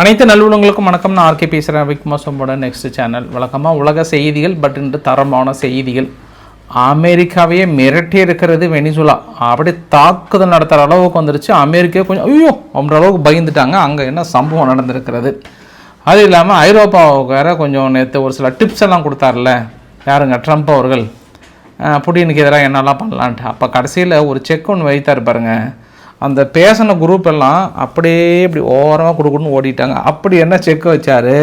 அனைத்து நல்லுள்ளங்களுக்கும் வணக்கம். நான் ஆர்கே பேசுகிறேன் விக்மா சொம்போட நெக்ஸ்ட் சேனல் வழக்கமாக உலக செய்திகள் பட் இன்று தரமான செய்திகள். அமெரிக்காவையே மிரட்டி இருக்கிறது வெனிசுலா. அப்படி தாக்குதல் நடத்துகிற அளவுக்கு வந்துருச்சு. அமெரிக்கா கொஞ்சம் ஐயோ அப்படின்ற அளவுக்கு பயந்துட்டாங்க. அங்கே என்ன சம்பவம் நடந்திருக்கிறது? அது இல்லாமல் ஐரோப்பாவுக்கு வேற கொஞ்சம் நேற்று ஒரு சில டிப்ஸ் எல்லாம் கொடுத்தார்ல. யாருங்க? ட்ரம்ப் அவர்கள். புடினுக்கு எதிராக என்னெல்லாம் பண்ணலான்ட்டு. அப்போ கடைசியில் ஒரு செக் ஒன்று வைத்தார் பாருங்கள் அந்த பேசின குரூப் எல்லாம் அப்படியே இப்படி ஓரமாக கொடுக்கணும்னு ஓடிட்டாங்க. அப்படி என்ன செக் வச்சாரு?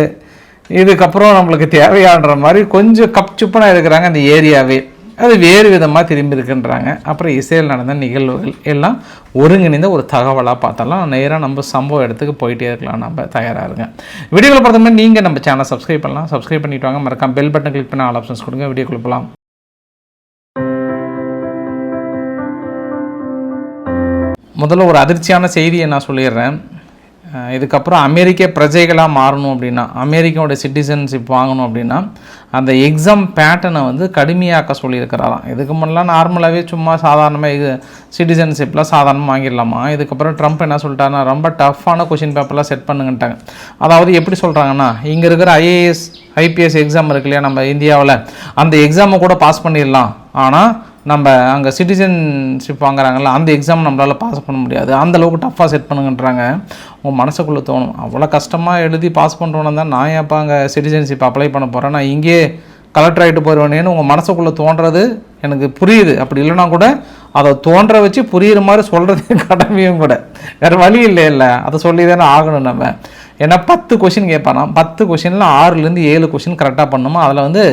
இதுக்கப்புறம் நம்மளுக்கு தேவையான்ற மாதிரி கொஞ்சம் கப் சுப்பனாக இருக்கிறாங்க அந்த ஏரியாவே. அது வேறு விதமாக திரும்பி இருக்குன்றாங்க. அப்புறம் இசையில் நடந்த நிகழ்வுகள் எல்லாம் ஒருங்கிணைந்த ஒரு தகவலாக பார்த்தாலும் நேராக நம்ம சம்பவ இடத்துக்கு போயிட்டே இருக்கலாம். நம்ம தயாராக இருங்க. வீடியோவில் பார்த்தோம்னா மாதிரி நீங்கள் நம்ம சேனல் சப்ஸ்கிரைப் பண்ணலாம். சப்ஸ்கிரைப் பண்ணிவிட்டு வாங்க. மறக்காம பெல் பட்டன் கிளிக் பண்ண ஆல் ஆப்ஷன்ஸ் கொடுங்க. வீடியோ கொடுக்கலாம் முதல்ல ஒரு அதிர்ச்சியான செய்தியை நான் சொல்லிடுறேன். இதுக்கப்புறம் அமெரிக்க பிரஜைகளாக மாறணும் அப்படின்னா அமெரிக்காவோட சிட்டிசன்ஷிப் வாங்கணும் அப்படின்னா அந்த எக்ஸாம் பேட்டர்னை வந்து கடுமையாக்க சொல்லியிருக்கிறாராம். இதுக்கு முன்னெல்லாம் நார்மலாகவே சும்மா சாதாரணமாக இது சிட்டிசன்ஷிப்லாம் சாதாரணமாக வாங்கிடலாமா? இதுக்கப்புறம் ட்ரம்ப் என்ன சொல்லிட்டாருன்னா ரொம்ப டஃப்பான கொஷின் பேப்பர்லாம் செட் பண்ணுங்கன்ட்டாங்க. அதாவது எப்படி சொல்கிறாங்கன்னா இங்கே இருக்கிற ஐஏஎஸ் ஐபிஎஸ் எக்ஸாம் இருக்கு இல்லையா நம்ம இந்தியாவில் அந்த எக்ஸாமை கூட பாஸ் பண்ணிடலாம். ஆனால் நம்ம அங்கே சிட்டிசன்ஷிப் வாங்குறாங்கல்ல அந்த எக்ஸாம் நம்மளால் பாஸ் பண்ண முடியாது. அந்தளவுக்கு டஃப்பாக செட் பண்ணுங்கன்றாங்க. உங்கள் மனசுக்குள்ளே தோணும். அவ்வளோ கஷ்டமாக எழுதி பாஸ் பண்ணுறோன்னு தான் நான் ஏன்ப்பா அங்கே சிட்டிசன்ஷிப் அப்ளை பண்ண போகிறேன் நான் இங்கே கலெக்டர் ஆகிட்டு போயிடுவேனேன்னு உங்கள் மனசுக்குள்ளே தோன்றது எனக்கு புரியுது. அப்படி இல்லைனா கூட அதை தோன்ற வச்சு புரியுற மாதிரி சொல்கிறது கடமையும் கூட. வேறு வழி இல்லை இல்லை. அதை சொல்லி தானே ஆகணும் நம்ம. ஏன்னா பத்து கொஷின் கேட்பாராம் பத்து கொஷினில் ஆறுலேருந்து ஏழு கொஷின் கரெக்டாக பண்ணணுமா அதில் வந்து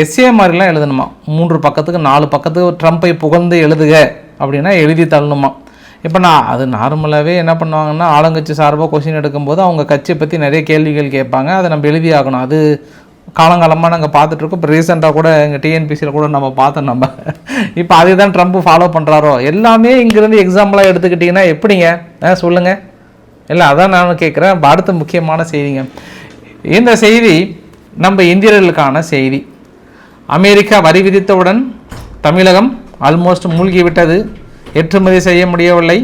எஸ்ஏ மாதிரிலாம் எழுதணுமா? மூன்று பக்கத்துக்கு நாலு பக்கத்துக்கு ட்ரம்ப்பை புகழ்ந்து எழுதுக அப்படின்னா எழுதி தள்ளணுமா இப்போ நான் அது நார்மலாகவே என்ன பண்ணுவாங்கன்னா ஆளுங்கட்சி சார்பாக கொஷின் எடுக்கும்போது அவங்க கட்சியை பற்றி நிறைய கேள்விகள் கேட்பாங்க. அதை நம்ம எழுதி ஆகணும். அது காலங்காலமாக நாங்கள் பார்த்துட்ருக்கோம் இப்போ ரீசெண்டாக கூட எங்கள் டிஎன்பிசியில் கூட நம்ம பார்த்தோம் நம்ம. இப்போ அதே தான் ட்ரம்ப் ஃபாலோ பண்ணுறாரோ எல்லாமே இங்கேருந்து எக்ஸாம்பிளாக எடுத்துக்கிட்டிங்கன்னா எப்படிங்க? ஆ சொல்லுங்கள் இல்லை அதான் நான் கேட்குறேன். அடுத்த முக்கியமான செய்திங்க. இந்த செய்தி நம்ம இந்தியர்களுக்கான செய்தி. அமெரிக்கா வரி விதித்தவுடன் தமிழகம் ஆல்மோஸ்ட் மூழ்கிவிட்டது. ஏற்றுமதி செய்ய முடியவில்லை.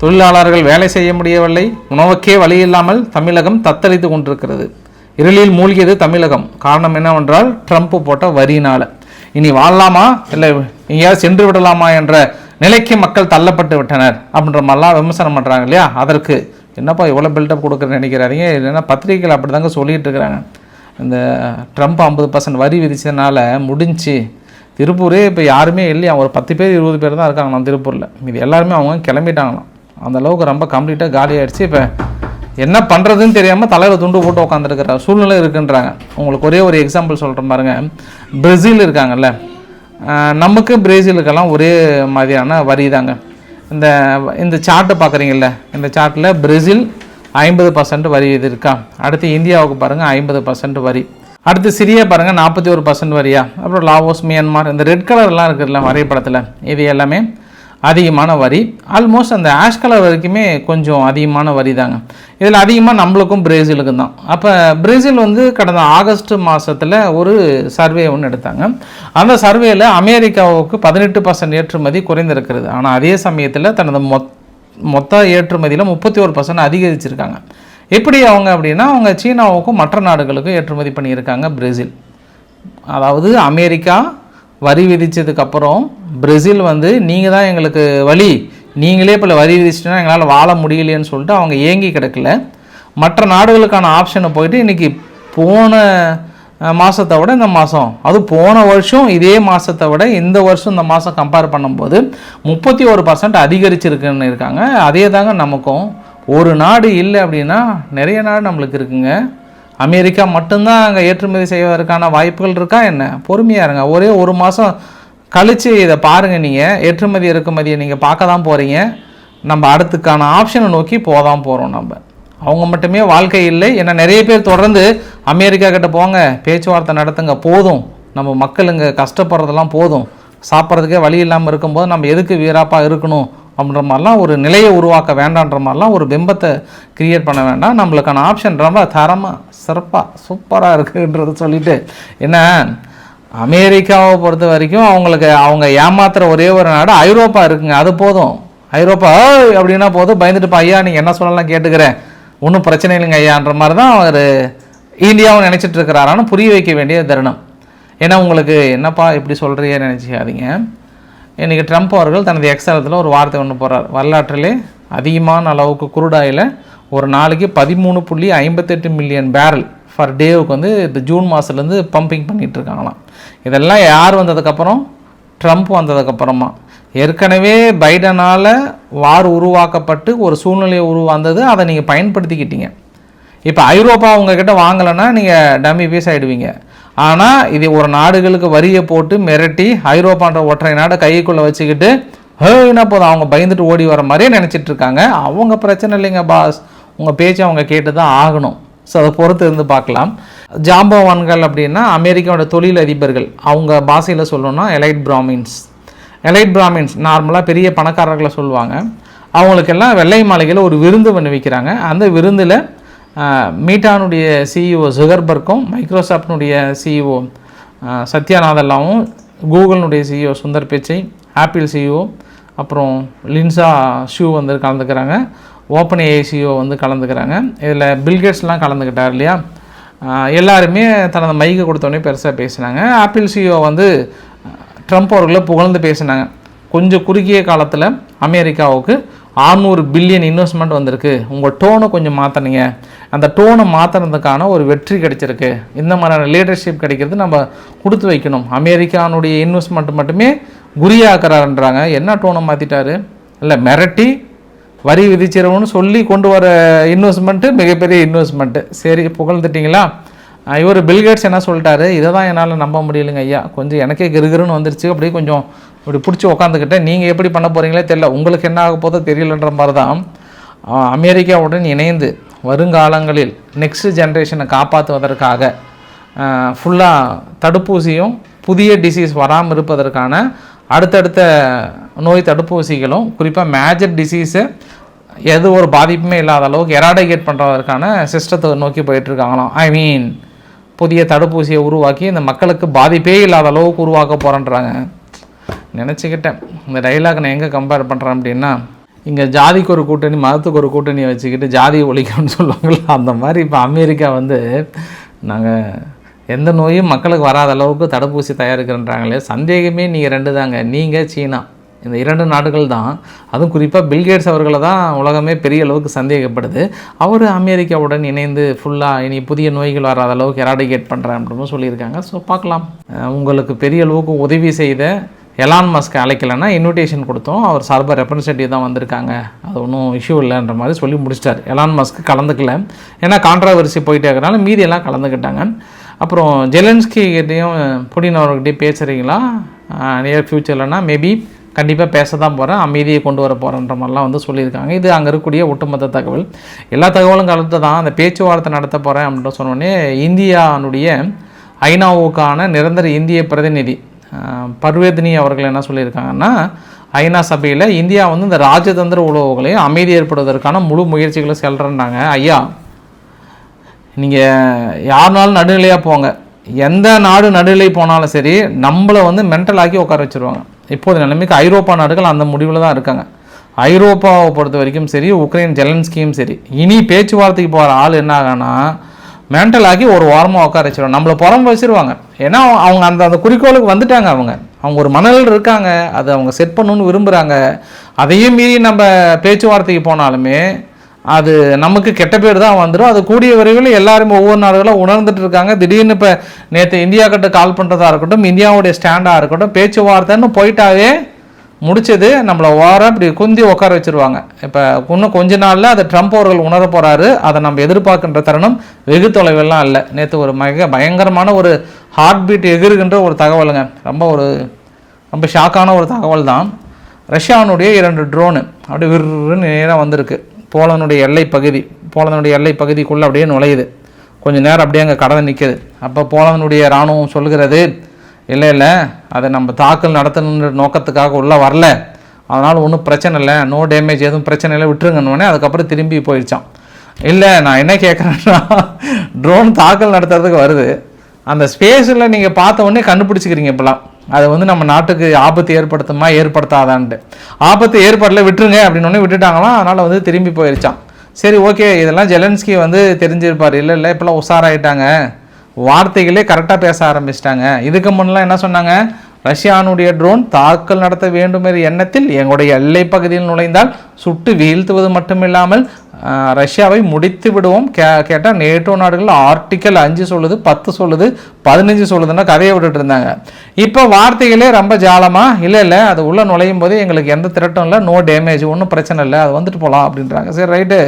தொழிலாளர்கள் வேலை செய்ய முடியவில்லை. உணவுக்கே வழி இல்லாமல் தமிழகம் தத்தளித்து கொண்டிருக்கிறது. இருளில் மூழ்கியது தமிழகம். காரணம் என்னவென்றால் ட்ரம்ப் போட்ட வரியினால். இனி வாழலாமா? இல்லை எங்கேயாவது சென்று விடலாமா என்ற நிலைக்கு மக்கள் தள்ளப்பட்டு விட்டனர் அப்படின்ற மாதிரிலாம் விமர்சனம் பண்ணுறாங்க இல்லையா? அதற்கு என்னப்பா எவ்வளோ பில்டப் கொடுக்குறேன்னு நினைக்கிறாதீங்க. இல்லைன்னா பத்திரிகைகள் அப்படி தாங்க சொல்லிகிட்டு இருக்கிறாங்க. இந்த ட்ரம்ப் ஐம்பது பர்சன்ட் வரி விதிச்சதுனால முடிஞ்சு. திருப்பூரே இப்போ யாருமே இல்லையா? ஒரு பத்து பேர் இருபது பேர் தான் இருக்காங்களாம் திருப்பூரில். இது எல்லாருமே அவங்க கிளம்பிட்டாங்களாம். அந்த அளவுக்கு ரொம்ப கம்ப்ளீட்டாக காலி ஆயிடுச்சு. இப்போ என்ன பண்ணுறதுன்னு தெரியாமல் தலையில் துண்டு போட்டு உட்காந்துருக்கிற சூழ்நிலை இருக்குன்றாங்க. உங்களுக்கு ஒரே ஒரு எக்ஸாம்பிள் சொல்கிறேன் பாருங்க. பிரேசில் இருக்காங்கல்ல. நமக்கு பிரேசிலுக்கெல்லாம் ஒரே மாதிரியான வரி தாங்க இந்த இந்த சார்ட்டை பார்க்குறீங்கல்ல? இந்த சார்ட்டில் பிரேசில் ஐம்பது பர்சன்ட் வரி இது இருக்கா? அடுத்து இந்தியாவுக்கு பாருங்கள் ஐம்பது பர்சன்ட் வரி. அடுத்து சிரியா பாருங்கள் நாற்பத்தி ஒரு பர்சன்ட் வரியா? அப்புறம் லாவோஸ் மியான்மார் இந்த ரெட் கலர்லாம் இருக்குதுல்ல வரைபடத்தில். இது எல்லாமே அதிகமான வரி. ஆல்மோஸ்ட் அந்த ஆஷ் கலர் வரைக்குமே கொஞ்சம் அதிகமான வரி தாங்க. இதில் அதிகமாக நம்மளுக்கும் பிரேசிலுக்கும் தான். அப்போ பிரேசில் வந்து கடந்த ஆகஸ்ட் மாதத்தில் ஒரு சர்வே ஒன்று எடுத்தாங்க. அந்த சர்வேயில் அமெரிக்காவுக்கு பதினெட்டு பர்சன்ட் ஏற்றுமதி குறைந்திருக்கிறது. ஆனால் அதே சமயத்தில் தனது மொத்த மொத்த ஏற்றுமதியில் முப்பத்தி ஒரு பர்சன்ட் அதிகரிச்சிருக்காங்க. எப்படி அவங்க அப்படின்னா அவங்க சீனாவுக்கும் மற்ற நாடுகளுக்கும் ஏற்றுமதி பண்ணியிருக்காங்க பிரேசில். அதாவது அமெரிக்கா வரி விதிச்சதுக்கப்புறம் பிரேசில் வந்து நீங்கள் தான் எங்களுக்கு வழி நீங்களே இப்போ வரி விதிச்சிட்டா எங்களால் வாழ முடியலையேன்னு சொல்லிட்டு அவங்க ஏங்கி கிடக்கல. மற்ற நாடுகளுக்கான ஆப்ஷனை போயிட்டு இன்றைக்கி போன மாதத்தை விட இந்த மாதம் அது போன வருஷம் இதே மாதத்தை விட இந்த வருஷம் இந்த மாதம் கம்பேர் பண்ணும்போது முப்பத்தி ஒரு பர்சன்ட் அதிகரிச்சிருக்குன்னு இருக்காங்க. அதே தாங்க நமக்கும். ஒரு நாடு இல்லை அப்படின்னா நிறைய நாடு நம்மளுக்கு இருக்குங்க. அமெரிக்கா மட்டும்தான் அங்கே ஏற்றுமதி செய்வதற்கான வாய்ப்புகள் இருக்கா என்ன? பொறுமையாக இருங்க. ஒரே ஒரு மாதம் கழித்து இதை பாருங்கள் நீங்கள் ஏற்றுமதி இறக்குமதியை நீங்கள் பார்க்க தான் போகிறீங்க நம்ம அடுத்துக்கான ஆப்ஷனை நோக்கி போதான் போகிறோம் நம்ம. அவங்க மட்டுமே வாழ்க்கை இல்லை. ஏன்னா நிறைய பேர் தொடர்ந்து அமெரிக்கா கிட்ட போங்க பேச்சுவார்த்தை நடத்துங்க போதும். நம்ம மக்கள் இங்கே கஷ்டப்படுறதெல்லாம் போதும். சாப்பிட்றதுக்கே வழி இல்லாமல் இருக்கும்போது நம்ம எதுக்கு வீராப்பாக இருக்கணும் அப்படின்ற மாதிரிலாம் ஒரு நிலையை உருவாக்க வேண்டான்ற மாதிரிலாம் ஒரு பிம்பத்தை கிரியேட் பண்ண வேண்டாம். நம்மளுக்கான ஆப்ஷன் ரொம்ப தரமாக சிறப்பாக சூப்பராக இருக்குன்றதை சொல்லிட்டு என்ன அமெரிக்காவை பொறுத்த வரைக்கும் அவங்களுக்கு அவங்க ஏமாத்துற ஒரே ஒரு நாடு ஐரோப்பா இருக்குங்க. அது போதும். ஐரோப்பா அப்படின்னா போதும். பயந்துட்டு ஐயா நீங்கள் என்ன சொல்லலாம் கேட்டுக்கிறேன். ஒன்றும் பிரச்சனை இல்லைங்க ஐயான்ற மாதிரி தான் அவர் இந்தியாவும் நினச்சிட்டு இருக்கிறாரான்னு புரிய வைக்க வேண்டிய தருணம். ஏன்னா உங்களுக்கு என்னப்பா இப்படி சொல்கிறீங்க நினச்சிக்காதீங்க. இன்றைக்கி ட்ரம்ப் அவர்கள் தனது எக்ஸலத்தில் ஒரு வார்த்தை ஒன்று போடுறார். வரலாற்றிலே அதிகமான அளவுக்கு குருடாயில் ஒரு நாளைக்கு பதிமூணு புள்ளி ஐம்பத்தெட்டு மில்லியன் பேரல் ஃபர் டேவுக்கு வந்து இந்த ஜூன் மாதத்துலேருந்து பம்பிங் பண்ணிகிட்ருக்காங்களாம் இதெல்லாம் யார் வந்ததுக்கப்புறம் ட்ரம்ப் வந்ததுக்கப்புறமா ஏற்கனவே பைடனால் வார் உருவாக்கப்பட்டு ஒரு சூழ்நிலையை உருவாந்தது அதை நீங்கள் பயன்படுத்திக்கிட்டீங்க. இப்போ ஐரோப்பா உங்ககிட்ட வாங்கலைன்னா நீங்கள் டம்மி பீஸ் ஆகிடுவீங்க ஆனால் இது ஒரு நாடுகளுக்கு வரியை போட்டு மிரட்டி ஐரோப்பான்ற ஒற்றை நாடை கைக்குள்ளே வச்சுக்கிட்டு ஹேனா போதும் அவங்க பயந்துட்டு ஓடி வர மாதிரியே நினச்சிட்டு இருக்காங்க. அவங்க பிரச்சனை இல்லைங்க பாஸ். உங்கள் பேச்சு அவங்க கேட்டு தான் ஆகணும். ஸோ அதை பொறுத்து இருந்து பார்க்கலாம். ஜாம்பவான்கள் அப்படின்னா அமெரிக்காவோட தொழில் அதிபர்கள் அவங்க பாஷையில் சொல்லணும்னா எலைட் பிராமின்ஸ் எலைட் பிராமின்ஸ் நார்மலாக பெரிய பணக்காரர்களை சொல்லுவாங்க. அவங்களுக்கெல்லாம் வெள்ளை மாளிகையில் ஒரு விருந்து பண்ணி வைக்கிறாங்க. அந்த விருந்தில் மீட்டானுடைய சிஇஓ ஜுகர்பர்க்கும் மைக்ரோசாஃப்டினுடைய சிஇஓ சத்யாநாதல்லாவும் கூகுளினுடைய CEO Sundar Pichai Apple CEO அப்புறம் லின்சா ஷூ வந்து கலந்துக்கிறாங்க. ஓப்பன் ஏசிஓ வந்து கலந்துக்கிறாங்க. இதில் பில்கேட்ஸ்லாம் கலந்துக்கிட்டார் இல்லையா? எல்லாருமே தனது மைக்கு கொடுத்தோடனே பெருசாக பேசினாங்க. ஆப்பிள் சிஇஓ வந்து ட்ரம்ப் அவர்களை புகழ்ந்து பேசினாங்க. கொஞ்சம் குறுகிய காலத்தில் அமெரிக்காவுக்கு 600 பில்லியன் இன்வெஸ்ட்மெண்ட் வந்திருக்கு. உங்கள் டோனை கொஞ்சம் மாற்றினீங்க அந்த டோனை மாற்றுறதுக்கான ஒரு வெற்றி கிடைச்சிருக்கு. இந்த மாதிரியான லீடர்ஷிப் கிடைக்கிறது நம்ம கொடுத்து வைக்கணும். அமெரிக்கானுடைய இன்வெஸ்ட்மெண்ட் மட்டுமே குறியாக்குறாருன்றாங்க. என்ன டோனை மாற்றிட்டாரு இல்லை மிரட்டி வரி விதிச்சிருவோன்னு சொல்லி கொண்டு வர இன்வெஸ்ட்மெண்ட்டு மிகப்பெரிய இன்வெஸ்ட்மெண்ட்டு சரி புகழ்ந்துட்டிங்களா? இவர் பில்கேட்ஸ் என்ன சொல்லிட்டாரு? இதை தான் என்னால் நம்ப முடியலைங்க ஐயா. கொஞ்சம் எனக்கே கிருகிருன்னு வந்துருச்சு. அப்படியே கொஞ்சம் இப்படி பிடிச்சி உக்காந்துக்கிட்டேன் நீங்கள் எப்படி பண்ண போகிறீங்களே தெரியல. உங்களுக்கு என்ன ஆக போதோ தெரியலன்ற மாதிரி தான் அமெரிக்காவுடன் இணைந்து வருங்காலங்களில் நெக்ஸ்ட் ஜென்ரேஷனை காப்பாற்றுவதற்காக ஃபுல்லாக தடுப்பூசியும் புதிய டிசீஸ் வராமல் இருப்பதற்கான அடுத்தடுத்த நோய் தடுப்பூசிகளும் குறிப்பாக மேஜர் டிசீஸை எது ஒரு பாதிப்புமே இல்லாத அளவுக்கு எராடிகேட் பண்ணுறதற்கான சிஸ்டத்தை நோக்கி போயிட்டுருக்காங்களாம் ஐ மீன் புதிய தடுப்பூசியை உருவாக்கி இந்த மக்களுக்கு பாதிப்பே இல்லாத அளவுக்கு உருவாக்க போகிறேன்றாங்க நினச்சிக்கிட்டேன். இந்த டைலாக் நான் எங்கே கம்பேர் பண்ணுறேன் அப்படின்னா இங்கே ஜாதிக்கு ஒரு கூட்டணி மதத்துக்கு ஒரு கூட்டணியை வச்சுக்கிட்டு ஜாதி ஒழிக்கணும்னு சொல்லுவாங்களா அந்த மாதிரி இப்போ அமெரிக்கா வந்து நாங்கள் எந்த நோயும் மக்களுக்கு வராத அளவுக்கு தடுப்பூசி தயாரிக்கிறன்றாங்களே சந்தேகமே நீங்கள் ரெண்டு தாங்க நீங்கள் சீனா. இந்த இரண்டு நாடுகள் தான். அதுவும் குறிப்பாக பில்கேட்ஸ் அவர்களை தான் உலகமே பெரிய அளவுக்கு சந்தேகப்படுது. அவர் அமெரிக்காவுடன் இணைந்து ஃபுல்லாக இனி புதிய நோய்கள் வராத அளவுக்கு எராடிகேட் பண்ணுறேன் அப்படின்னு சொல்லியிருக்காங்க. ஸோ பார்க்கலாம். உங்களுக்கு பெரிய அளவுக்கு உதவி செய்த எலான் மஸ்க் அழைக்கலைன்னா இன்விடேஷன் கொடுத்தோம். அவர் சார்பாக ரெப்ரசன்டேட்டிவ் தான் வந்திருக்காங்க. அது ஒன்றும் இஷ்யூ இல்லைன்ற மாதிரி சொல்லி முடிச்சிட்டார். Elon Musk கலந்துக்கல. ஏன்னா கான்ட்ராவர்சி போயிட்டே இருக்கிறனால மீதி எல்லாம் கலந்துக்கிட்டாங்க. அப்புறம் ஜெலன்ஸ்கி கிட்டேயும் புடின் அவர்கிட்டையும் பேசுகிறீங்களா நியர் ஃப்யூச்சர்லனா மேபி கண்டிப்பாக பேச தான் போகிறேன் அமைதியை கொண்டு வர போகிறேன்ற மாதிரிலாம் வந்து சொல்லியிருக்காங்க. இது அங்கே இருக்கக்கூடிய ஒட்டுமொத்த தகவல். எல்லா தகவலும் கலந்து தான் அந்த பேச்சுவார்த்தை நடத்த போகிறேன் அப்படின்னு சொன்னோடனே இந்தியானுடைய ஐநாவுக்கான நிரந்தர இந்திய பிரதிநிதி பர்வேதினி அவர்கள் என்ன சொல்லியிருக்காங்கன்னா ஐநா சபையில் இந்தியா வந்து இந்த ராஜதந்திர உறவுகளையும் அமைதி ஏற்படுவதற்கான முழு முயற்சிகளை செல்றேன்னாங்க. ஐயா நீங்கள் யாருனாலும் நடுநிலையாக போங்க. எந்த நாடு நடுநிலை போனாலும் சரி நம்மளை வந்து மென்டலாக்கி உட்கார வச்சிருவாங்க. இப்போது நிலைமைக்கு ஐரோப்பா நாடுகள் அந்த முடிவில் தான் இருக்காங்க. ஐரோப்பாவை பொறுத்த வரைக்கும் சரி உக்ரைன் ஜெலன்ஸ்கியும் சரி இனி பேச்சுவார்த்தைக்கு போகிற ஆள் என்ன ஆகானா மென்டல் ஆகி ஒரு வாரமாக உட்கார வச்சிருவாங்க. நம்மளை புறம்ப வச்சிருவாங்க. ஏன்னா அவங்க அந்த அந்த குறிக்கோளுக்கு வந்துட்டாங்க அவங்க. அவங்க ஒரு மணல் இருக்காங்க. அதை அவங்க செட் பண்ணணும்னு விரும்புகிறாங்க அதையும் மீறி நம்ம பேச்சுவார்த்தைக்கு போனாலுமே அது நமக்கு கெட்ட பேர் தான் வந்துடும் அது கூடிய விரைவில் எல்லாருமே ஒவ்வொரு நாடுகளும் உணர்ந்துட்டு இருக்காங்க. திடீர்னு இப்போ நேற்று இந்தியா கிட்ட கால் பண்ணுறதா இருக்கட்டும் இந்தியாவுடைய ஸ்டாண்டாக இருக்கட்டும் பேச்சுவார்த்தைன்னு போயிட்டாவே முடிச்சது. நம்மளை ஓரம் இப்படி குந்தி உட்கார வச்சிருவாங்க. இப்போ இன்னும் கொஞ்ச நாளில் அதை ட்ரம்ப் அவர்கள் உணர போகிறாரு அதை நம்ம எதிர்பார்க்கின்ற தருணம் வெகு தொலைவெல்லாம் இல்லை. நேற்று ஒரு மிக பயங்கரமான ஒரு ஹார்ட் பீட் எகிறுகின்ற ஒரு தகவலுங்க. ரொம்ப ஒரு ரொம்ப ஷாக்கான ஒரு தகவல் தான் ரஷ்யாவினுடைய இரண்டு ட்ரோனு அப்படியே விருன்னு நேராக வந்திருக்கு. போலனுடைய எல்லை பகுதி போலனுடைய எல்லை பகுதிக்குள்ளே அப்படியே நுழையுது. கொஞ்சம் நேரம் அப்படியே அங்கே கடந்து நிற்குது அப்போ போலனுடைய இராணுவம் சொல்கிறது இல்லை இல்லை அதை நம்ம தாக்கல் நடத்தணுன்ற நோக்கத்துக்காக உள்ளே வரல. அதனால் ஒன்றும் பிரச்சனை இல்லை. நோ டேமேஜ் எதுவும் பிரச்சனை இல்லை. விட்டுருங்கன்னு அதுக்கப்புறம் திரும்பி போயிடுச்சான் இல்லை நான் என்ன கேட்குறேன்னா ட்ரோன் தாக்கல் நடத்துறதுக்கு வருது. அந்த ஸ்பேஸில் நீங்கள் பார்த்த உடனே கண்டுபிடிச்சிக்கிறீங்க இப்போலாம் அது வந்து நம்ம நாட்டுக்கு ஆபத்து ஏற்படுத்துமா ஏற்படுத்தாதான்ட்டு. ஆபத்து ஏற்படல விட்டுருங்க அப்படின்னு விட்டுட்டாங்களாம். அதனால் வந்து திரும்பி போயிருச்சான் சரி ஓகே. இதெல்லாம் ஜெலன்ஸ்கி வந்து தெரிஞ்சிருப்பார். இல்லை இல்லை இப்போல்லாம் உஷாராயிட்டாங்க. வார்த்தைகளே கரெக்டாக பேச ஆரம்பிச்சிட்டாங்க. இதுக்கு முன்னெலாம் என்ன சொன்னாங்க? ரஷ்யானுடைய ட்ரோன் தாக்கல் நடத்த வேண்டும் என்ற எண்ணத்தில் எங்களுடைய எல்லை பகுதியில் நுழைந்தால் சுட்டு வீழ்த்துவது மட்டுமில்லாமல் ரஷ்யாவை முடித்து விடுவோம். கே கேட்டால் நேட்டோ நாடுகள் ஆர்டிக்கல் அஞ்சு சொல்லுது பத்து சொல்லுது பதினஞ்சு சொல்லுதுன்னா கதையை விட்டுட்டு இருந்தாங்க. இப்போ வார்த்தைகளே ரொம்ப ஜாலமா இல்லை இல்லை அது உள்ளே நுழையும் போது எங்களுக்கு எந்த திரட்டும் இல்லை நோ டேமேஜ் ஒன்றும் பிரச்சனை இல்லை அது வந்துட்டு போகலாம் அப்படின்றாங்க. சரி ரைட்டு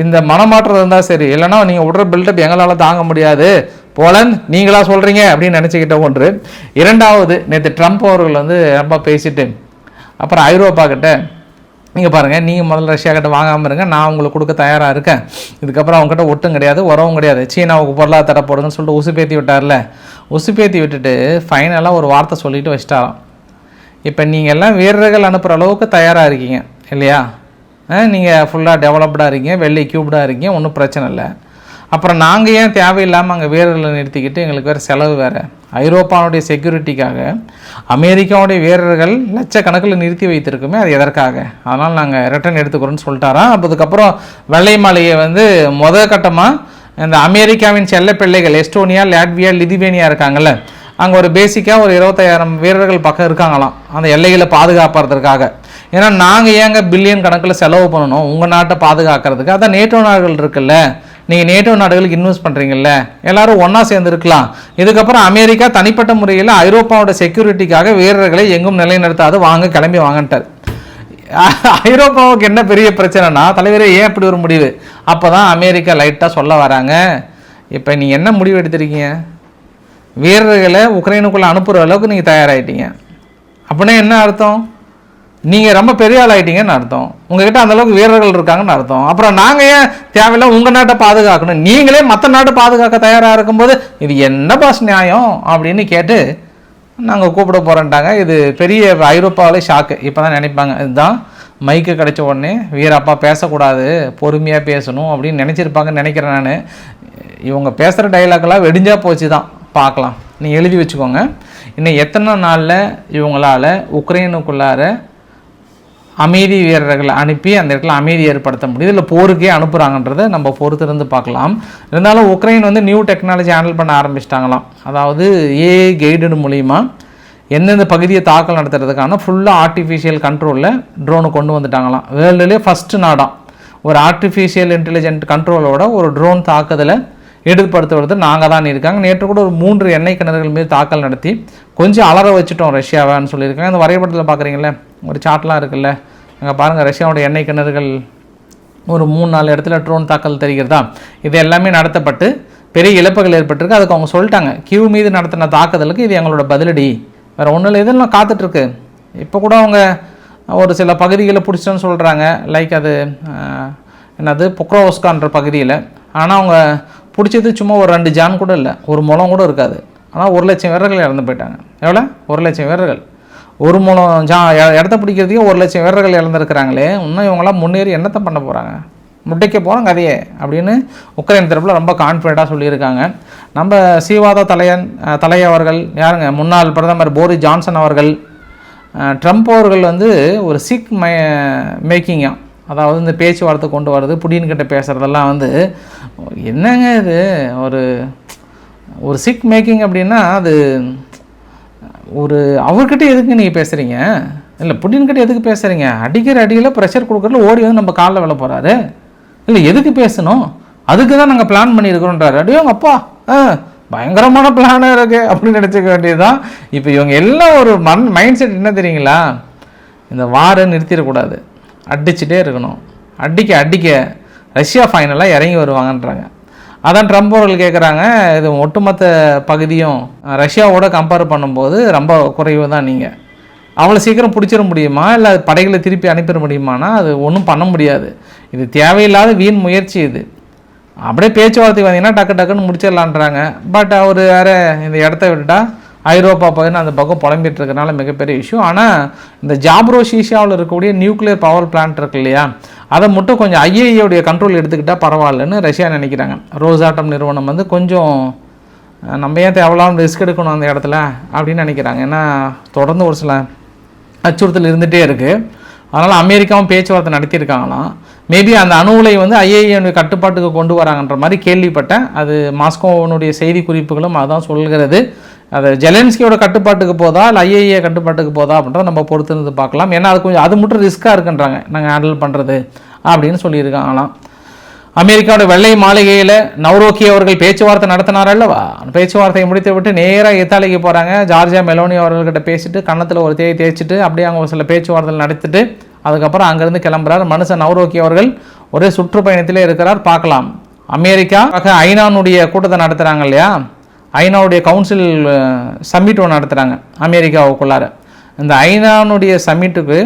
இந்த மனமாற்றம் இருந்தால் சரி இல்லைன்னா நீங்கள் விடுற பில்டப் எங்களால் தாங்க முடியாது. போலந்து நீங்களா சொல்கிறீங்க அப்படின்னு நினச்சிக்கிட்ட ஒன்று. இரண்டாவது நேற்று ட்ரம்ப் அவர்கள் வந்து ரொம்ப பேசிட்டு அப்புறம் ஐரோப்பா கிட்ட நீங்கள் பாருங்கள் நீங்கள் முதல்ல ரஷ்யா கிட்ட வாங்காமல் இருங்க நான் உங்களுக்கு கொடுக்க தயாராக இருக்கேன். இதுக்கப்புறம் அவங்ககிட்ட ஒட்டும் கிடையாது உறவும் கிடையாது. சீனாவுக்கு பொருளாதார போடுங்கன்னு சொல்லிட்டு உசுப்பேத்தி விட்டார்ல. உசுப்பேத்தி விட்டுட்டு ஃபைனலாக ஒரு வார்த்தை சொல்லிட்டு வச்சிட்டாராம். இப்போ நீங்கள் எல்லாம் வீரர்கள் அனுப்புகிற அளவுக்கு தயாராக இருக்கீங்க இல்லையா? நீங்கள் ஃபுல்லாக டெவலப்டாக இருக்கீங்க வெள்ளை க்யூப்டாக இருக்கீங்க ஒன்றும் பிரச்சனை இல்லை. அப்புறம் நாங்கள் ஏன் தேவையில்லாமல் அங்கே வீரர்களை நிறுத்திக்கிட்டு எங்களுக்கு வேறு செலவு வேறு? ஐரோப்பாவுடைய செக்யூரிட்டிக்காக அமெரிக்காவுடைய வீரர்கள் லட்சக்கணக்கில் நிறுத்தி வைத்திருக்குமே அது எதற்காக? அதனால் நாங்கள் ரிட்டர்ன் எடுத்துக்கிறோன்னு சொல்லிட்டாராம் அப்போ அதுக்கப்புறம் வெள்ளை மாளிகை வந்து முத கட்டமாக இந்த அமெரிக்காவின் செல்ல பிள்ளைகள் எஸ்டோனியா லாட்வியா லிதுவேனியா இருக்காங்கல்ல அங்கே ஒரு பேசிக்காக ஒரு இருபத்தாயிரம் வீரர்கள் பக்கம் இருக்காங்களாம் அந்த எல்லைகளை பாதுகாப்புறதுக்காக ஏன்னா நாங்கள் ஏங்க பில்லியன் கணக்கில் செலவு பண்ணணும் உங்கள் நாட்டை பாதுகாக்கிறதுக்கு? அதான் நேட்டோ நாடுகள் இருக்குல்ல நீங்கள் நேட்டோ நாடுகளுக்கு இன்வெஸ்ட் பண்ணுறீங்கல்ல எல்லாரும் ஒன்றா சேர்ந்துருக்கலாம் இதுக்கப்புறம் அமெரிக்கா தனிப்பட்ட முறையில் ஐரோப்பாவோட செக்யூரிட்டிக்காக வீரர்களை எங்கும் நிலைநிறுத்தாது வாங்க கிளம்பி வாங்கன்ட்டார். ஐரோப்பாவுக்கு என்ன பெரிய பிரச்சனைனா தலைவரே ஏன் இப்படி ஒரு முடிவு? அப்போ தான் அமெரிக்கா லைட்டாக சொல்ல வராங்க. இப்போ நீங்கள் என்ன முடிவு எடுத்திருக்கீங்க? வீரர்களை உக்ரைனுக்குள்ளே அனுப்புகிற அளவுக்கு நீங்கள் தயாராகிட்டீங்க அப்படின்னா என்ன அர்த்தம்? நீங்கள் ரொம்ப பெரிய ஆள் ஆகிட்டீங்கன்னு அர்த்தம். உங்ககிட்ட அந்த அளவுக்கு வீரர்கள் இருக்காங்கன்னு அர்த்தம். அப்புறம் நாங்கள் ஏன் தேவையில்லை உங்கள் நாட்டை பாதுகாக்கணும்? நீங்களே மற்ற நாட்டை பாதுகாக்க தயாராக இருக்கும்போது இது என்ன பாஸ் நியாயம்? அப்படின்னு கேட்டு நாங்கள் கூப்பிட போகிறேன்ட்டாங்க இது பெரிய ஐரோப்பாவிலே ஷாக்கு இப்போ தான் நினைப்பாங்க. இதுதான் மைக்கு கிடைச்ச உடனே வீரப்பா பேசக்கூடாது. பொறுமையாக பேசணும். அப்படின்னு நினச்சிருப்பாங்கன்னு நினைக்கிறேன் நான். இவங்க பேசுகிற டைலாக்லாம் வெடிஞ்சா போச்சு தான் பார்க்கலாம். நீ எழுதி வச்சுக்கோங்க. இன்னும் எத்தனை நாளில் இவங்களால உக்ரைனுக்குள்ளார அமைதி வீரர்களை அனுப்பி அந்த இடத்துல அமைதி ஏற்படுத்த முடியுது இல்லை போருக்கே அனுப்புகிறாங்கன்றதை நம்ம பொறுத்திருந்து பார்க்கலாம். இருந்தாலும் உக்ரைன் வந்து நியூ டெக்னாலஜி ஹேண்டில் பண்ண ஆரம்பிச்சிட்டாங்களாம். அதாவது ஏஐ கைடடு மூலிமா எந்தெந்த பகுதியை தாக்கல் நடத்துறதுக்கான ஃபுல்லாக ஆர்டிஃபிஷியல் கண்ட்ரோலில் ட்ரோனு கொண்டு வந்துட்டாங்களாம். வேர்ல்டுலேயே ஃபஸ்ட்டு நாடாம். ஒரு ஆர்டிஃபிஷியல் இன்டெலிஜென்ட் கண்ட்ரோலோட ஒரு ட்ரோன் தாக்குதலை ஈடுபடுத்துவது நாங்கள் தான் இருக்காங்க. நேற்று கூட ஒரு மூன்று எண்ணெய் கிணறுகள் மீது தாக்கல் நடத்தி கொஞ்சம் அலற வச்சுட்டோம் ரஷ்யாவான்னு சொல்லியிருக்காங்க. இந்த வரைபடத்தில் பார்க்குறீங்களே ஒரு சாட்லாம் இருக்குல்ல அங்கே பாருங்கள் ரஷ்யாவோட எண்ணெய் கிணறுகள் ஒரு மூணு நாலு இடத்துல ட்ரோன் தாக்கல் தெரிகிறதா? இது எல்லாமே நடத்தப்பட்டு பெரிய இழப்புகள் ஏற்பட்டிருக்கு. அதுக்கு அவங்க சொல்லிட்டாங்க கியூ மீது நடத்தின தாக்குதலுக்கு இது எங்களோட பதிலடி. வேறு ஒன்றும் இல்லை இதெல்லாம் காத்துட்ருக்கு. இப்போ கூட அவங்க ஒரு சில பகுதிகளை பிடிச்சோன்னு சொல்கிறாங்க லைக் அது என்னது பொக்ரோஸ்கான்ற பகுதியில். ஆனால் அவங்க பிடிச்சது சும்மா ஒரு ரெண்டு ஜான் கூட இல்லை ஒரு முளம் கூட இருக்காது. ஆனால் ஒரு லட்சம் வீரர்கள் இறந்து போயிட்டாங்க. எவ்வளோ ஒரு லட்சம் வீரர்கள். ஒரு மூலம் ஜா இடத்த பிடிக்கிறதுக்கே ஒரு லட்சம் வீரர்கள் இழந்திருக்கிறாங்களே இன்னும் இவங்களாம் முன்னேறி என்னத்தை பண்ண போகிறாங்க முட்டைக்க போகிறோம் கதையே அப்படின்னு உக்ரைன் தரப்பில் ரொம்ப கான்ஃபிடண்ட்டாக சொல்லியிருக்காங்க. நம்ம சீவாத தலையன் அஹ், தலை அவர்கள் யாருங்க? முன்னாள் பிரதமர் போரிஸ் ஜான்சன் அவர்கள் ட்ரம்ப் அவர்கள் வந்து ஒரு சிக் மை மேக்கிங்காக அதாவது இந்த பேச்சுவார்த்தை கொண்டு வர்றது புடின்கிட்ட பேசுகிறதெல்லாம் வந்து என்னங்க இது? ஒரு ஒரு சிக் மேக்கிங் அப்படின்னா அது ஒரு அவர்கிட்ட எதுக்கு நீங்கள் பேசுகிறீங்க இல்லை புட்டின்கிட்ட எதுக்கு பேசுகிறீங்க அடிக்கிற அடியில் ப்ரெஷர் கொடுக்குறதுல ஓடி வந்து நம்ம காலில் விழ போகிறாரு இல்லை எதுக்கு பேசணும்? அதுக்கு தான் நாங்கள் பிளான் பண்ணியிருக்கிறோன்றாரு. அடியோ அப்பா ஆ பயங்கரமான பிளானாக இருக்குது அப்படின்னு நினச்சிக்க வேண்டியதுதான். இப்போ இவங்க எல்லாம் ஒரு மண் மைண்ட் செட் என்ன தெரியுங்களா? இந்த வாரை நிறுத்திடக்கூடாது. அடிச்சுட்டே இருக்கணும். அடிக்க அடிக்க ரஷ்யா ஃபைனலாக இறங்கி வருவாங்கன்றாங்க. அதான் ட்ரம்ப் அவர்கள் கேட்குறாங்க இது ஒட்டுமொத்த பகுதியும் ரஷ்யாவோட கம்பேர் பண்ணும்போது ரொம்ப குறைவு தான் நீங்கள் அவ்வளோ சீக்கிரம் பிடிச்சிட முடியுமா? இல்லை அது படைகளை திருப்பி அனுப்பிட முடியுமானா? அது ஒன்றும் பண்ண முடியாது. இது தேவையில்லாத வீண் முயற்சி இது. அப்படியே பேச்சுவார்த்தை வந்தீங்கன்னா டக்கு டக்குன்னு முடிச்சிடலான்றாங்க. பட் அவர் வேறு இந்த இடத்த விட்டுட்டா ஐரோப்பா பகுதின்னு அந்த பக்கம் புலம்பிட்டு இருக்கறனால மிகப்பெரிய இஷ்யூ ஆனால் இந்த ஜாப்ரோ ஷீஷாவில் இருக்கக்கூடிய நியூக்ளியர் பவர் பிளான்ட் இருக்கு இல்லையா? அதை மட்டும் கொஞ்சம் ஐஏஏவுடைய கண்ட்ரோல் எடுத்துக்கிட்டால் பரவாயில்லன்னு ரஷ்யா நினைக்கிறாங்க. ரோசாட்டம் நிறுவனம் வந்து கொஞ்சம் நம்ம ஏன் தேவையில்லாமல் ரிஸ்க் எடுக்கணும் அந்த இடத்துல அப்படின்னு நினைக்கிறாங்க. ஏன்னா தொடர்ந்து ஒரு சில அச்சுறுத்தல் இருந்துகிட்டே இருக்குது அதனால் அமெரிக்காவும் பேச்சுவார்த்தை நடத்தியிருக்காங்களாம். மேபி அந்த அணு உலை வந்து ஐஏஏனுடைய கட்டுப்பாட்டுக்கு கொண்டு வராங்கன்ற மாதிரி கேள்விப்பட்டேன். அது மாஸ்கோவனுடைய செய்தி குறிப்புகளும் அதான் சொல்கிறது. அது ஜெலன்ஸ்கியோட கட்டுப்பாட்டுக்கு போதா இல்லை ஐஏஏ கட்டுப்பாட்டுக்கு போதா அப்படின்றத நம்ம பொறுத்துருந்து பார்க்கலாம். ஏன்னா அது கொஞ்சம் அது மட்டும் ரிஸ்க்காக இருக்குன்றாங்க. நாங்கள் ஹேண்டில் பண்ணுறது அப்படின்னு சொல்லியிருக்காங்களாம். அமெரிக்காவோட வெள்ளை மாளிகையில் நவ்ரோக்கி அவர்கள் பேச்சுவார்த்தை நடத்தினார் அல்லவா பேச்சுவார்த்தையை முடித்து விட்டு நேராக இத்தாலிக்கு போகிறாங்க ஜார்ஜியா மெலோனி அவர்கள்கிட்ட பேசிட்டு கன்னத்தில் ஒரு தேய் தேய்ச்சிட்டு அப்படியே அவங்க சில பேச்சுவார்த்தைகள் நடத்திட்டு அதுக்கப்புறம் அங்கேருந்து கிளம்புறார். மனுஷன் நவ்ரோக்கி அவர்கள் ஒரே சுற்றுப்பயணத்திலே இருக்கிறார். பார்க்கலாம். அமெரிக்கா ஐநானுடைய கூட்டத்தை நடத்துகிறாங்க இல்லையா? ஐநாவுடைய கவுன்சில் சம்மிட் ஒன்று நடத்துகிறாங்க அமெரிக்காவுக்குள்ளார. இந்த ஐநானுடைய சம்மிட்டுக்கு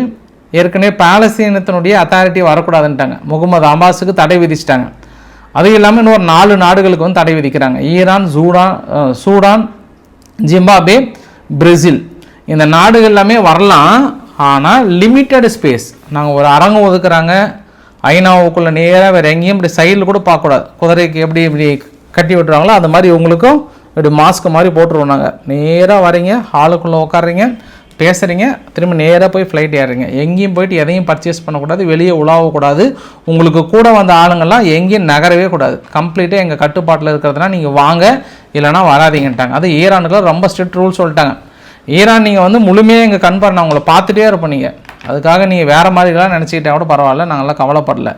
ஏற்கனவே பாலஸ்தீனத்தினுடைய அத்தாரிட்டி வரக்கூடாதுன்ட்டாங்க. முகமது அம்பாஸுக்கு தடை விதிச்சிட்டாங்க. அதுவும் இல்லாமல் இன்னொரு நாலு நாடுகளுக்கு வந்து தடை விதிக்கிறாங்க. Iran Sudan Sudan Zimbabwe Brazil. இந்த நாடுகள் எல்லாமே வரலாம் ஆனால் லிமிட்டட் ஸ்பேஸ் நாங்கள் ஒரு அரங்கம் ஒதுக்குறாங்க. ஐநாவுக்குள்ளே நேராக வேறு எங்கேயும் இப்படி சைடில் கூட பார்க்கக்கூடாது. குதிரைக்கு எப்படி இப்படி கட்டி விட்டுறாங்களோ அது மாதிரி உங்களுக்கும் இப்படி மாஸ்க் மாதிரி போட்டுருவோம் நாங்கள் நேராக வரீங்க ஹாலுக்குள்ளே உட்காறீங்க பேசுகிறீங்க திரும்ப நேராக போய் ஃப்ளைட் ஏறுறீங்க. எங்கேயும் போயிட்டு எதையும் பர்ச்சேஸ் பண்ணக்கூடாது வெளியே உலாவக்கூடாது. உங்களுக்கு கூட வந்த ஆளுங்கள்லாம் எங்கேயும் நகரவே கூடாது. கம்ப்ளீட்டாக எங்கள் கட்டுப்பாட்டில் இருக்கிறதுனா நீங்கள் வாங்க இல்லைனா வராதீங்கன்ட்டாங்க. அது ஈரானுக்குலாம் ரொம்ப ஸ்ட்ரிக்ட் ரூல் சொல்லிட்டாங்க. ஈரான் நீங்கள் வந்து முழுமையாக எங்கள் கண்பார் நான் உங்களை பார்த்துட்டே இருப்போம் நீங்கள் அதுக்காக நீங்கள் வேறு மாதிரிலாம் நினச்சிக்கிட்டா கூட பரவாயில்ல நாங்கள்லாம் கவலைப்படல.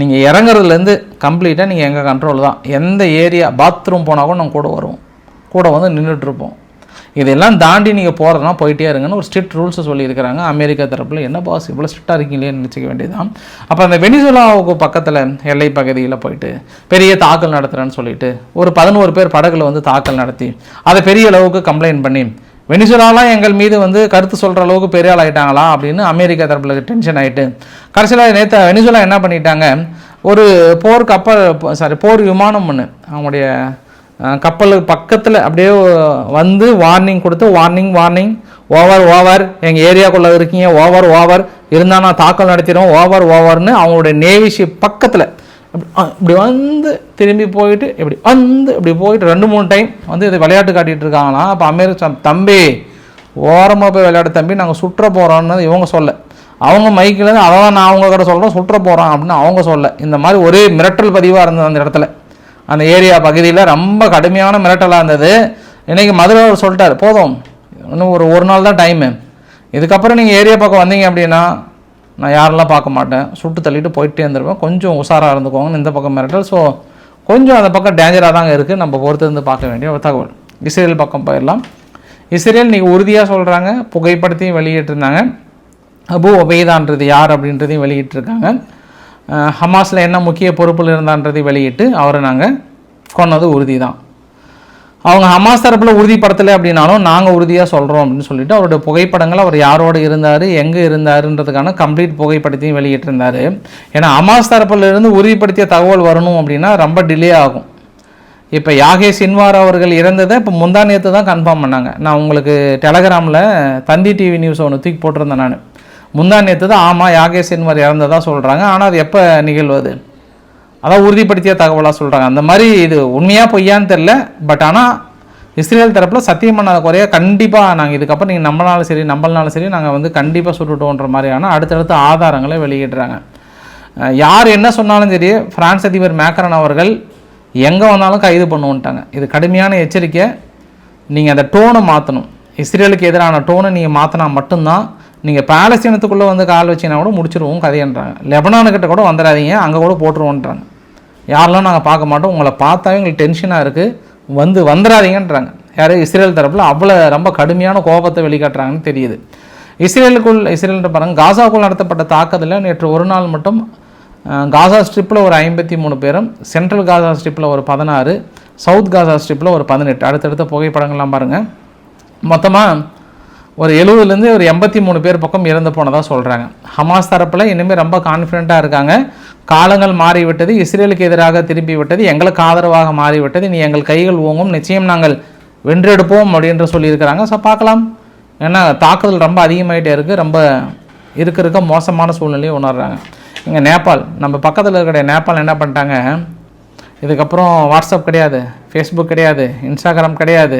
நீங்கள் இறங்குறதுலேருந்து கம்ப்ளீட்டாக நீங்கள் எங்கள் கண்ட்ரோல் தான். எந்த ஏரியா பாத்ரூம் போனால் கூட நாங்கள் கூட வருவோம். கூட வந்து நின்றுட்டுருப்போம் இதெல்லாம் தாண்டி நீங்கள் போகிறதுனா போயிட்டே இருங்கன்னு ஒரு ஸ்ட்ரிக்ட் ரூல்ஸை சொல்லியிருக்கிறாங்க. அமெரிக்கா தரப்பில் என்ன பாஸ் இவ்வளோ ஸ்ட்ரிக்டாக இருக்கீங்களேன்னு நினச்சிக்க வேண்டியதுதான். அப்போ அந்த வெனிசுலாவுக்கு பக்கத்தில் எல்லை பகுதியில் போயிட்டு பெரிய தாக்கல் நடத்துகிறேன்னு சொல்லிட்டு ஒரு பதினோரு பேர் படகுல வந்து தாக்கல் நடத்தி அதை பெரிய அளவுக்கு கம்ப்ளைண்ட் பண்ணி வெனிசுலாலாம் எங்கள் மீது வந்து கருத்து சொல்கிற அளவுக்கு பெரிய ஆள் ஆயிட்டாங்களா? அப்படின்னு அமெரிக்கா தரப்பில் டென்ஷன் ஆகிட்டு கடைசியில் நேற்று வெனிசுலா என்ன பண்ணிட்டாங்க? ஒரு போர் கப்பல் சாரி போர் விமானம் ஒன்று அவங்களுடைய கப்பலுக்கு பக்கத்தில் அப்படியே வந்து வார்னிங் கொடுத்து வார்னிங் வார்னிங் ஓவர் ஓவர் எங்கள் ஏரியாக்குள்ளே இருக்கீங்க ஓவர் ஓவர் இருந்தால் நான் தாக்கல் நடத்திடுவோம் ஓவர் ஓவர்னு அவங்களுடைய நேவி ஷிப் பக்கத்தில். இப்படி வந்து திரும்பி போயிட்டு இப்படி வந்து இப்படி போயிட்டு ரெண்டு மூணு டைம் வந்து இது விளையாட்டு காட்டிகிட்டு இருக்காங்கன்னா அப்போ அமீர் தம்பி ஓரமாக போய் விளையாட தம்பி நாங்கள் சுற்ற போகிறோன்னு இவங்க சொல்ல. அவங்க மைக்கில் அதான் நான் அவங்க கிட்ட சொல்கிறோம் சுற்ற போகிறோம் அப்படின்னு அவங்க சொல்ல. இந்த மாதிரி ஒரே மிரட்டல் பதிவாக இருந்தது அந்த இடத்துல. அந்த ஏரியா பகுதியில் ரொம்ப கடுமையான மிரட்டலாக இருந்தது. இன்றைக்கி மதுரை அவர் சொல்லிட்டார் போதும். இன்னும் ஒரு ஒரு நாள் தான் டைமு இதுக்கப்புறம் நீங்கள் ஏரியா பக்கம் வந்தீங்க அப்படின்னா நான் யாரெல்லாம் பார்க்க மாட்டேன். சுட்டு தள்ளிட்டு போயிட்டே இருந்துருவேன். கொஞ்சம் உஷாராக இருந்துக்கோங்கன்னு இந்த பக்கம் மிரட்டல். ஸோ கொஞ்சம் அந்த பக்கம் டேஞ்சராக தாங்க இருக்குது நம்ம பொறுத்திருந்து பார்க்க வேண்டிய ஒரு தகவல். இஸ்ரேல் பக்கம் போயிடலாம். இஸ்ரேல் நீங்கள் உறுதியாக சொல்கிறாங்க புகைப்படத்தையும் வெளியிட்டிருந்தாங்க. அபு ஒபேதான்றது யார் அப்படின்றதையும் வெளியிட்டிருக்காங்க. ஹமாஸில் என்ன முக்கிய பொறுப்பில் இருந்தான்றதையும் வெளியிட்டு அவரை நாங்கள் கொன்னது உறுதி தான் அவங்க ஹமாஸ் தரப்பில் உறுதிப்படுத்தலை அப்படின்னாலும் நாங்கள் உறுதியாக சொல்கிறோம் அப்படின்னு சொல்லிட்டு அவருடைய புகைப்படங்கள் அவர் யாரோடு இருந்தார் எங்கே இருந்தாருன்றதுக்கான கம்ப்ளீட் புகைப்படத்தையும் வெளியிட்டிருந்தார். ஏன்னா ஹமாஸ் தரப்பிலிருந்து உறுதிப்படுத்திய தகவல் வரணும் அப்படின்னா ரொம்ப டிலே ஆகும். இப்போ யாகே சின்வார் அவர்கள் இறந்ததை இப்போ முந்தா நேற்று தான் கன்ஃபார்ம் பண்ணாங்க. நான் உங்களுக்கு டெலகிராமில் தந்தி டிவி நியூஸ் ஒன்று தூக்கி போட்டிருந்தேன் நான். முந்தா நேற்று தான் ஆமாம் யாகேஷ் சின்வார் இறந்ததாக சொல்கிறாங்க ஆனால் அது எப்போ நிகழ்வது? அதான் உறுதிப்படுத்திய தகவலாக சொல்கிறாங்க அந்த மாதிரி இது உண்மையாக பொய்யான்னு தெரில பட் ஆனால் இஸ்ரேல் தரப்பில் சத்தியம் பண்ணாத குறைய கண்டிப்பாக நாங்கள் இதுக்கப்புறம் நீங்கள் நம்மளாலும் சரி நம்மளாலும் சரி நாங்கள் வந்து கண்டிப்பாக சுட்டுட்டோன்ற மாதிரியான அடுத்தடுத்த ஆதாரங்களை வெளியிடுறாங்க. யார் என்ன சொன்னாலும் சரி பிரான்ஸ் அதிபர் மேக்கரன் அவர்கள் எங்கே வந்தாலும் கைது பண்ணுவோன்ட்டாங்க. இது கடுமையான எச்சரிக்கை. நீங்கள் அந்த டோனை மாற்றணும் இஸ்ரேலுக்கு எதிரான டோனை நீங்கள் மாற்றினா மட்டும்தான் நீங்கள் பாலஸ்தீனத்துக்குள்ளே வந்து கால் வச்சிங்கன்னா கூட முடிச்சிருவோம் கதைன்றாங்க லெபனானுக்கிட்ட கூட வந்துடாதீங்க அங்கே கூட போட்டுருவோன்றாங்க. யாரெல்லாம் நாங்கள் பார்க்க மாட்டோம் உங்களை பார்த்தாவே எங்களுக்கு டென்ஷனாக இருக்குது வந்து வந்துடாதீங்கன்றாங்க. யார் இஸ்ரேல் தரப்பில் அவ்வளோ ரொம்ப கடுமையான கோபத்தை வெளிக்காட்டுறாங்கன்னு தெரியுது. இஸ்ரேலுக்குள் இஸ்ரேல்ன்ற பாருங்க காசாவுக்குள் நடத்தப்பட்ட தாக்குதலில் நேற்று ஒரு நாள் மட்டும் காசா ஸ்ட்ரிப்பில் ஒரு ஐம்பத்தி மூணு பேரும் சென்ட்ரல் காசா ஸ்ட்ரிப்பில் ஒரு பதினாறு சவுத் காசா ஸ்ட்ரிப்பில் ஒரு பதினெட்டு. அடுத்தடுத்த புகைப்படங்கள்லாம் பாருங்கள் மொத்தமாக ஒரு எழுபதுலேருந்து ஒரு எண்பத்தி மூணு பேர் பக்கம் இறந்து போனதாக சொல்கிறாங்க ஹமாஸ் தரப்பில் இனிமேல் ரொம்ப கான்ஃபிடெண்ட்டாக இருக்காங்க. காலங்கள் மாறிவிட்டது இஸ்ரேலுக்கு எதிராக திரும்பி விட்டது எங்களுக்கு ஆதரவாக மாறிவிட்டது நீ எங்கள் கைகள் ஓங்கும் நிச்சயம் நாங்கள் வென்றெடுப்போம் அப்படின்ற சொல்லியிருக்கிறாங்க. ஸோ பார்க்கலாம். ஏன்னா தாக்குதல் ரொம்ப அதிகமாகிட்டே இருக்குது ரொம்ப இருக்க இருக்க மோசமான சூழ்நிலையை உணர்கிறாங்க இங்கே நேபாள் நம்ம பக்கத்தில் இருக்கிற நேபாள் என்ன பண்ணிட்டாங்க? இதுக்கப்புறம் வாட்ஸ்அப் கிடையாது ஃபேஸ்புக் கிடையாது இன்ஸ்டாகிராம் கிடையாது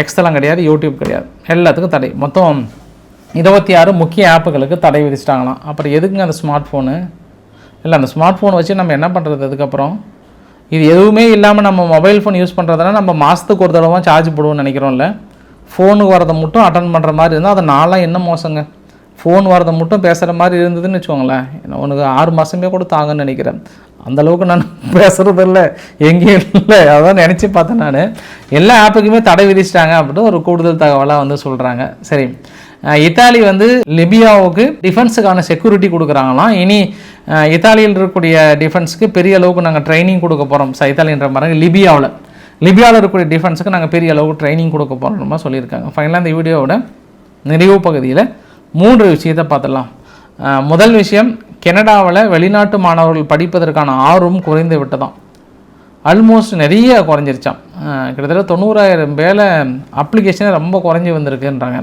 எக்ஸ்தலம் கிடையாது யூடியூப் கிடையாது. எல்லாத்துக்கும் தடை. மொத்தம் இருபத்தி ஆறு முக்கிய ஆப்புகளுக்கு தடை விதிச்சிட்டாங்களாம். அப்புறம் எதுக்குங்க அந்த ஸ்மார்ட் ஃபோனு இல்லை அந்த ஸ்மார்ட் ஃபோன் வச்சு நம்ம என்ன பண்ணுறது அதுக்கப்புறம் இது எதுவுமே இல்லாமல் நம்ம மொபைல் ஃபோன் யூஸ் பண்ணுறதுனா நம்ம மாதத்துக்கு ஒரு தடவை சார்ஜ் போடுவோம்னு நினைக்கிறோம்ல. ஃபோனுக்கு வரதை மட்டும் அட்டன் பண்ணுற மாதிரி இருந்தால் அது நாளாக என்ன மோசங்க? ஃபோன் வரதை மட்டும் பேசுகிற மாதிரி இருந்ததுன்னு வச்சுக்கோங்களேன். உனக்கு ஆறு மாதமே கூட தாங்கன்னு நினைக்கிறேன். அந்தளவுக்கு நான் பேசுகிறது இல்லை. எங்கேயும் இல்லை. அதான் நினச்சி பார்த்தேன் நான். எல்லா ஆப்புக்குமே தடை விதிச்சிட்டாங்க அப்படின்னு ஒரு கூடுதல் தகவலாக வந்து சொல்கிறாங்க சரி. இத்தாலி வந்து லிபியாவுக்கு டிஃபென்ஸுக்கான செக்யூரிட்டி கொடுக்குறாங்களாம். இனி இத்தாலியில் இருக்கக்கூடிய டிஃபென்ஸுக்கு பெரிய அளவுக்கு நாங்கள் ட்ரைனிங் கொடுக்க போகிறோம் இத்தாலின்ற மாதிரி லிபியாவில். லிபியாவில் இருக்கக்கூடிய டிஃபென்ஸுக்கு நாங்கள் பெரிய அளவுக்கு ட்ரைனிங் கொடுக்க போகிறோம் சொல்லியிருக்காங்க. ஃபைனலாக இந்த வீடியோவோட நிறைவு பகுதியில் மூன்று விஷயத்தை பார்த்துடலாம். முதல் விஷயம் கனடாவில் வெளிநாட்டு மாணவர்கள் படிப்பதற்கான ஆர்வம் குறைந்து விட்டதாம். ஆல்மோஸ்ட் நிறைய குறைஞ்சிருச்சாம். கிட்டத்தட்ட தொண்ணூறாயிரம் பேரை அப்ளிகேஷனே ரொம்ப குறைஞ்சி வந்திருக்குன்றாங்க.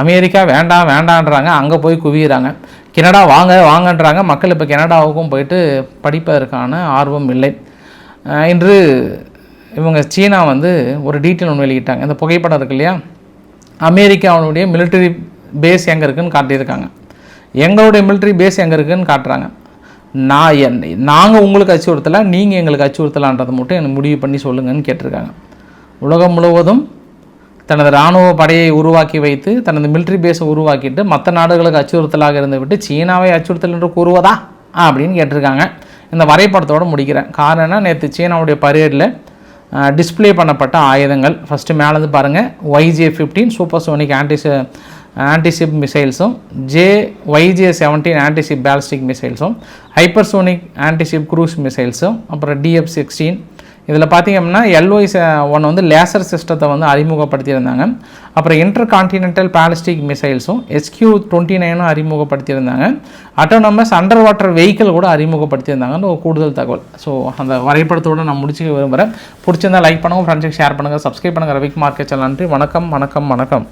அமெரிக்கா வேண்டாம் வேண்டான்றாங்க. அங்கே போய் குவியிறாங்க. கனடா வாங்க வாங்கன்றாங்க. மக்கள் இப்போ கனடாவுக்கும் போயிட்டு படிப்பதற்கான ஆர்வம் இல்லை. இன்று இவங்க சீனா வந்து ஒரு டீட்டெயில் ஒன்று வெளியிட்டாங்க. இந்த புகைப்படம் இருக்கு இல்லையா? அமெரிக்காவுடைய மிலிட்டரி பேஸ் எங்கே இருக்குதுன்னு காட்டியிருக்காங்க. எங்களுடைய மிலிட்ரி பேஸ் எங்கே இருக்குதுன்னு காட்டுறாங்க. நான் என் நாங்கள் உங்களுக்கு அச்சுறுத்தலை நீங்கள் எங்களுக்கு அச்சுறுத்தலான்றதை மட்டும் எனக்கு முடிவு பண்ணி சொல்லுங்கன்னு கேட்டிருக்காங்க. உலகம் முழுவதும் தனது இராணுவ படையை உருவாக்கி வைத்து தனது மிலிட்ரி பேஸை உருவாக்கிட்டு மற்ற நாடுகளுக்கு அச்சுறுத்தலாக இருந்து விட்டு சீனாவை அச்சுறுத்தல் என்று கூறுவதா? அப்படின்னு கேட்டிருக்காங்க. இந்த வரைபடத்தோடு முடிக்கிறேன். காரணம் என்ன? நேற்று சீனாவுடைய பரேடில் டிஸ்ப்ளே பண்ணப்பட்ட ஆயுதங்கள். ஃபஸ்ட்டு மேலேருந்து பாருங்கள் YJ fifteen super sonic antis antiship மிசைல்ஸும் J YJ seventeen antiship ballistic மிசைல்ஸும் hypersonic antiship cruise மிசைல்ஸும் அப்புறம் டிஎஃப் சிக்ஸ்டீன் இதில் பார்த்தீங்க அப்படின்னா எல்ஒய் ஒன் வந்து லேசர் சிஸ்டத்தை வந்து அறிமுகப்படுத்தியிருந்தாங்க. அப்புறம் இன்டர் கான்டினென்டல் பேலிஸ்டிக் மிசைல்ஸும் எஸ்கியூ டுவெண்ட்டி நைனும் அறிமுகப்படுத்தியிருந்தாங்க. அட்டோனமஸ் அண்டர் வாட்டர் வெஹிக்கிள் கூட அறிமுகப்படுத்தியிருந்தாங்கன்னு ஒரு கூடுதல் தகவல். ஸோ அந்த வரைபடத்தோடு நான் முடிச்சுக்க விரும்புகிறேன் பிடிச்சிருந்தால் லைக் பண்ணுங்கள் ஃப்ரெண்ட்ஸுக்கு ஷேர் பண்ணுங்கள் சப்ஸ்கிரைப் பண்ணுங்கள் ரவிக் மார்க்கெட் சேனல் நன்றி. வணக்கம் வணக்கம் வணக்கம்.